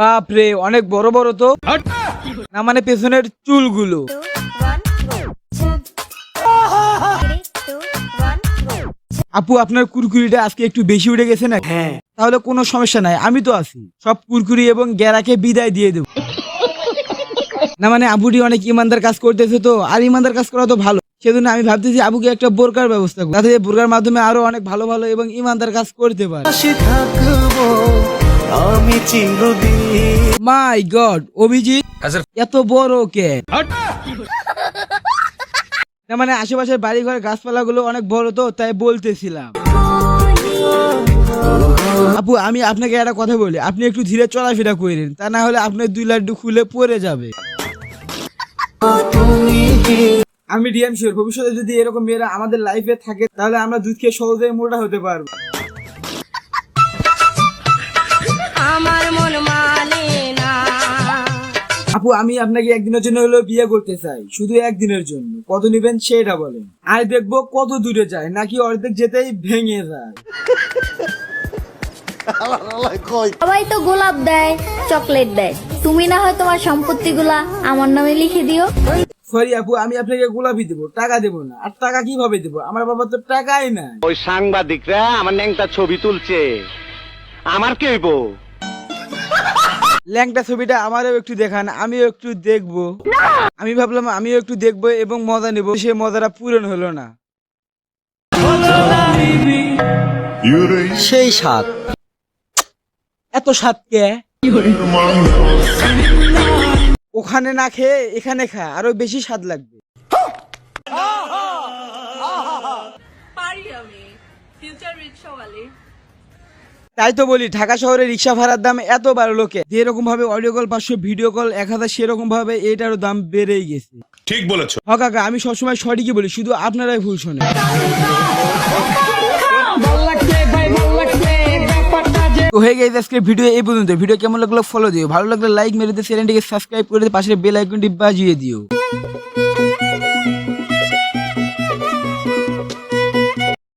বাপরে অনেক বড় বড় তো। না মানে পেছনের চুলগুলো। আপু আপনার কুরকুরিটা আজকে একটু বেশি উঠে গেছে না হ্যাঁ। তাহলে কোনো সমস্যা নাই আমি তো আছি। সব কুরকুরি এবং গ্যারাকে বিদায় দিয়ে দেবো। না মানে আবুটি অনেক ইমানদার কাজ করতেছে তো আর ইমানদার কাজ করা তো ভালো। সেজন্য আমি ভাবতেছি আবুকে একটা বোরকার ব্যবস্থা করব যাতে বোরকার মাধ্যমে আরও অনেক ভালো ভালো এবং ইমানদার কাজ করতে পারে। আমি চিরদিন মাই গড অভিজিৎ এত বড় কে? না মানে আশেপাশের বাড়ি ঘর গাছপালা গুলো অনেক বড় তো তাই বলতেছিলাম। আপু আমি আপনাকে একটা কথা বলি আপনি একটু ধীরে চলাফেরা করেন তা না হলে আপনার দুই লাড্ডু খুলে পড়ে যাবে। আমি ডিএম শিওর ভবিষ্যতে যদি এরকম মেয়েরা আমাদের লাইফে থাকে তাহলে আমরা দুধ খেয়ে সহজেই মোটা হতে পারব। আমার মন মানে না। আপু আমি আপনাকে একদিনের জন্য হলেও বিয়ে করতে চাই শুধু একদিনের জন্য। কত নিবেন সেটা বলেন। আর দেখব কত দূরে যায় নাকি অর্ধেক যেতেই ভেঙে যায়। সবাই তো গোলাপ দেয় চকলেট দেয়। তুমি না হয় তোমার সম্পত্তিগুলা আমার নামে লিখে দিও। সরি আপু আমি আপনাকে গোলাপি দেবো টাকা দেবো না। আর টাকা কীভাবে দেবো? আমার বাবা তো টাকাই নাই। ওই সাংবাদিকরা আমার ন্যাংটা ছবি তুলছে। আমার কি হইব? ল্যাংটা ছবিটা আমারও একটু দেখান আমিও একটু দেখব। আমি ভাবলাম আমিও একটু দেখব এবং মজা নেব সে মজাটা পূরণ হলো না। সেই সাত এত স্বাদ কে? ওখানে না খেয়ে এখানে খা আরও বেশি স্বাদ লাগবে। পারি আমি ফিউচার রিক্সাওয়ালি তাই তো বলি ঢাকা শহরে রিক্সা ভাড়ার দাম এত বাড়লো কে? যেরকম ভাবে অডিও কল পাঁচশো ভিডিও কল এক হাজার সেরকম ভাবে এটারও দাম বেড়েই গেছে। ঠিক বলেছ। হ কাকা আমি সবসময় সঠিকই বলি শুধু আপনারাই ভুল শোনেন। হয়ে গেছে আজকে ভিডিও এই পর্যন্ত। ভিডিও কেমন লাগল ফলো দিও। ভালো লাগলে লাইক মেরে দিয়ে চ্যানেলটিকে সাবস্ক্রাইব করে দিয়ে পাশের বেল আইকনটি বাজিয়ে দিও।